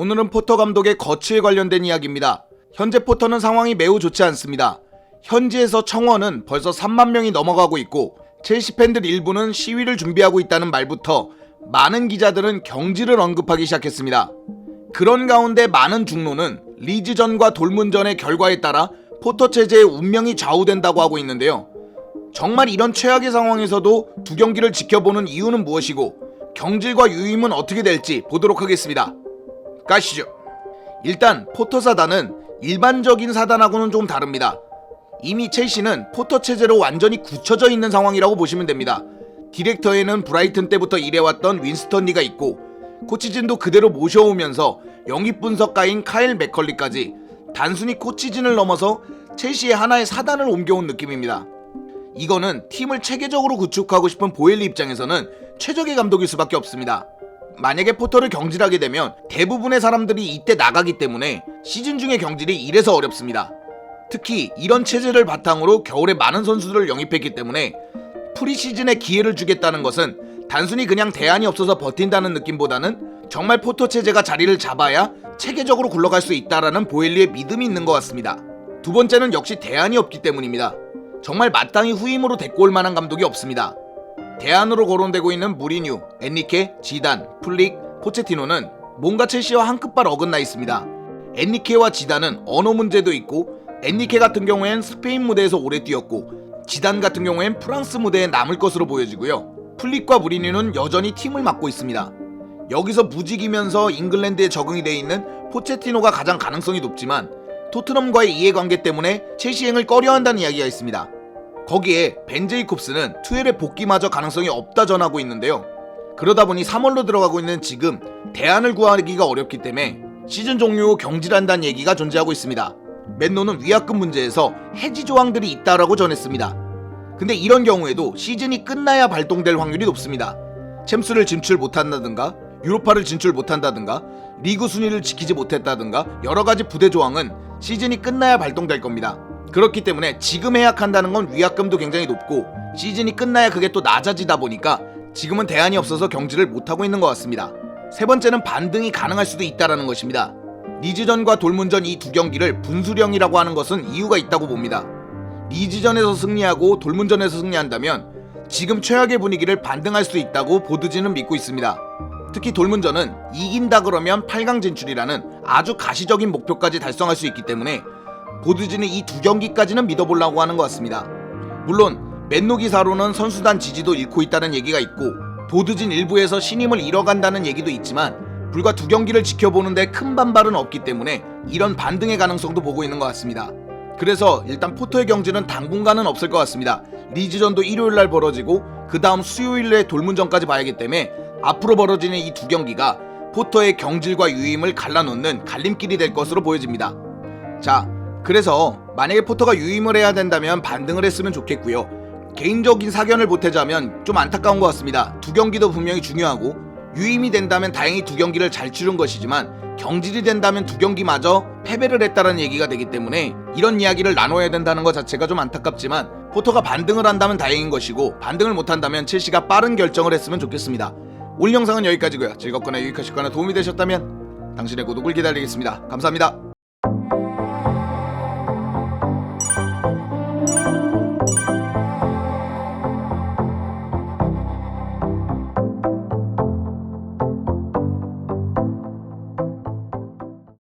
오늘은 포터 감독의 거취에 관련된 이야기입니다. 현재 포터는 상황이 매우 좋지 않습니다. 현지에서 청원은 벌써 3만 명이 넘어가고 있고 첼시 팬들 일부는 시위를 준비하고 있다는 말부터 많은 기자들은 경질을 언급하기 시작했습니다. 그런 가운데 많은 중노는 리즈전과 돌문전의 결과에 따라 포터 체제의 운명이 좌우된다고 하고 있는데요. 정말 이런 최악의 상황에서도 두 경기를 지켜보는 이유는 무엇이고 경질과 유임은 어떻게 될지 보도록 하겠습니다. 가시죠. 일단 포터 사단은 일반적인 사단하고는 좀 다릅니다. 이미 첼시는 포터 체제로 완전히 굳혀져 있는 상황이라고 보시면 됩니다. 디렉터에는 브라이튼 때부터 일해왔던 윈스턴 리가 있고 코치진도 그대로 모셔오면서 영입 분석가인 카일 맥컬리까지 단순히 코치진을 넘어서 첼시의 하나의 사단을 옮겨온 느낌입니다. 이거는 팀을 체계적으로 구축하고 싶은 보엘리 입장에서는 최적의 감독일 수밖에 없습니다. 만약에 포터를 경질하게 되면 대부분의 사람들이 이때 나가기 때문에 시즌 중의 경질이 이래서 어렵습니다. 특히 이런 체제를 바탕으로 겨울에 많은 선수들을 영입했기 때문에 프리시즌에 기회를 주겠다는 것은 단순히 그냥 대안이 없어서 버틴다는 느낌보다는 정말 포터 체제가 자리를 잡아야 체계적으로 굴러갈 수 있다라는 보엘리의 믿음이 있는 것 같습니다. 두 번째는 역시 대안이 없기 때문입니다. 정말 마땅히 후임으로 데리고 올 만한 감독이 없습니다. 대안으로 거론되고 있는 무리뉴, 엔리케, 지단, 플릭, 포체티노는 뭔가 첼시와 한 끝발 어긋나 있습니다. 엔리케와 지단은 언어 문제도 있고 엔리케 같은 경우엔 스페인 무대에서 오래 뛰었고 지단 같은 경우엔 프랑스 무대에 남을 것으로 보여지고요. 플릭과 무리뉴는 여전히 팀을 맡고 있습니다. 여기서 무직이면서 잉글랜드에 적응이 돼 있는 포체티노가 가장 가능성이 높지만 토트넘과의 이해관계 때문에 첼시행을 꺼려한다는 이야기가 있습니다. 거기에 벤 제이콥스는 투엘의 복귀마저 가능성이 없다 전하고 있는데요. 그러다 보니 3월로 들어가고 있는 지금 대안을 구하기가 어렵기 때문에 시즌 종료 후 경질한다는 얘기가 존재하고 있습니다. 맨노는 위약금 문제에서 해지 조항들이 있다라고 전했습니다. 근데 이런 경우에도 시즌이 끝나야 발동될 확률이 높습니다. 챔스를 진출 못한다든가 유로파를 진출 못한다든가 리그 순위를 지키지 못했다든가 여러 가지 부대 조항은 시즌이 끝나야 발동될 겁니다. 그렇기 때문에 지금 해약한다는 건 위약금도 굉장히 높고 시즌이 끝나야 그게 또 낮아지다 보니까 지금은 대안이 없어서 경질을 못하고 있는 것 같습니다. 세 번째는 반등이 가능할 수도 있다라는 것입니다. 리즈전과 돌문전 이 두 경기를 분수령이라고 하는 것은 이유가 있다고 봅니다. 리즈전에서 승리하고 돌문전에서 승리한다면 지금 최악의 분위기를 반등할 수 있다고 보드진은 믿고 있습니다. 특히 돌문전은 이긴다 그러면 8강 진출이라는 아주 가시적인 목표까지 달성할 수 있기 때문에 보드진은 이 두 경기까지는 믿어보려고 하는 것 같습니다. 물론 맨노 기사로는 선수단 지지도 잃고 있다는 얘기가 있고 보드진 일부에서 신임을 잃어간다는 얘기도 있지만 불과 두 경기를 지켜보는데 큰 반발은 없기 때문에 이런 반등의 가능성도 보고 있는 것 같습니다. 그래서 일단 포터의 경지는 당분간은 없을 것 같습니다. 리즈전도 일요일 날 벌어지고 그 다음 수요일에 돌문전까지 봐야기 때문에 앞으로 벌어지는 이 두 경기가 포터의 경질과 유임을 갈라놓는 갈림길이 될 것으로 보여집니다. 자, 그래서 만약에 포터가 유임을 해야 된다면 반등을 했으면 좋겠고요. 개인적인 사견을 보태자면 좀 안타까운 것 같습니다. 두 경기도 분명히 중요하고 유임이 된다면 다행히 두 경기를 잘 치른 것이지만 경질이 된다면 두 경기마저 패배를 했다는 얘기가 되기 때문에 이런 이야기를 나눠야 된다는 것 자체가 좀 안타깝지만 포터가 반등을 한다면 다행인 것이고 반등을 못한다면 첼시가 빠른 결정을 했으면 좋겠습니다. 오늘 영상은 여기까지고요. 즐겁거나 유익하셨거나 도움이 되셨다면 당신의 구독을 기다리겠습니다. 감사합니다.